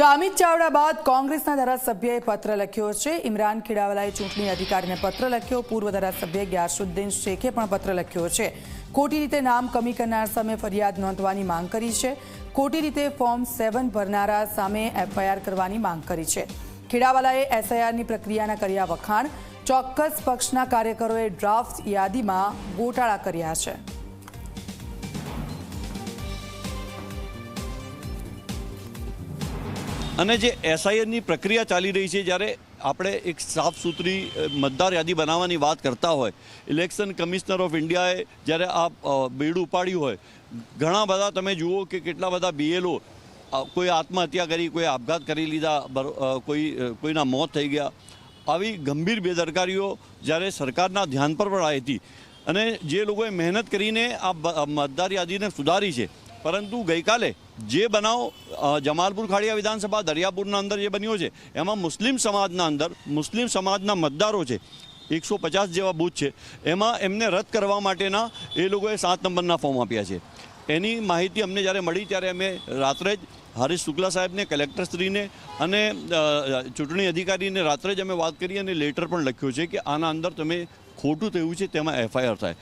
તો અમિત ચાવડા બાદ કોંગ્રેસના ધારાસભ્યએ પત્ર લખ્યો છે. ઇમરાન ખેડાવાલાએ ચૂંટણી અધિકારીને પત્ર લખ્યો. પૂર્વ ધારાસભ્ય ગ્યાસુદ્દીન શેખે પણ પત્ર લખ્યો છે. ખોટી રીતે નામ કમી કરનાર સામે ફરિયાદ નોંધવાની માંગ કરી છે. ખોટી રીતે ફોર્મ સેવન ભરનારા સામે એફઆઈઆર કરવાની માંગ કરી છે. ખેડાવાલાએ એસઆઈઆરની પ્રક્રિયાના કર્યા વખાણ. ચોક્કસ પક્ષના કાર્યકરોએ ડ્રાફ્ટ યાદીમાં ગોટાળા કર્યા છે. અને જે એસઆઈએનની પ્રક્રિયા ચાલી રહી છે, જ્યારે આપણે એક સાફ સુથરી મતદાર યાદી બનાવવાની વાત કરતા હોય, ઇલેક્શન કમિશનર ઓફ ઇન્ડિયાએ જ્યારે આ બીડ ઉપાડ્યું હોય, ઘણા બધા તમે જુઓ કે કેટલા બધા બીએલઓ કોઈ આત્મહત્યા કરી, કોઈ આપઘાત કરી લીધા કોઈ કોઈના મોત થઈ ગયા. આવી ગંભીર બેદરકારીઓ જ્યારે સરકારના ધ્યાન પર પણ આવી હતી. અને જે લોકોએ મહેનત કરીને આ મતદાર યાદીને સુધારી છે પરંતુ ગઈકાલે જે બનાવ જમાલપુર ખાડિયા વિધાનસભા દરિયાપુરના અંદર જે બન્યો છે, એમાં મુસ્લિમ સમાજના અંદર, મુસ્લિમ સમાજના મતદારો છે, એકસો પચાસ જેવા બૂથ છે, એમાં એમને રદ કરવા માટેના એ લોકોએ સાત નંબરના ફોર્મ આપ્યા છે. એની માહિતી અમને જ્યારે મળી ત્યારે અમે રાત્રે જ હરીશ શુક્લા સાહેબને કલેક્ટરશ્રીને અને ચૂંટણી અધિકારીને રાત્રે જ અમે વાત કરી અને લેટર પણ લખ્યો છે કે આના અંદર તમે ખોટું થયું છે તેમાં એફઆઈઆર થાય.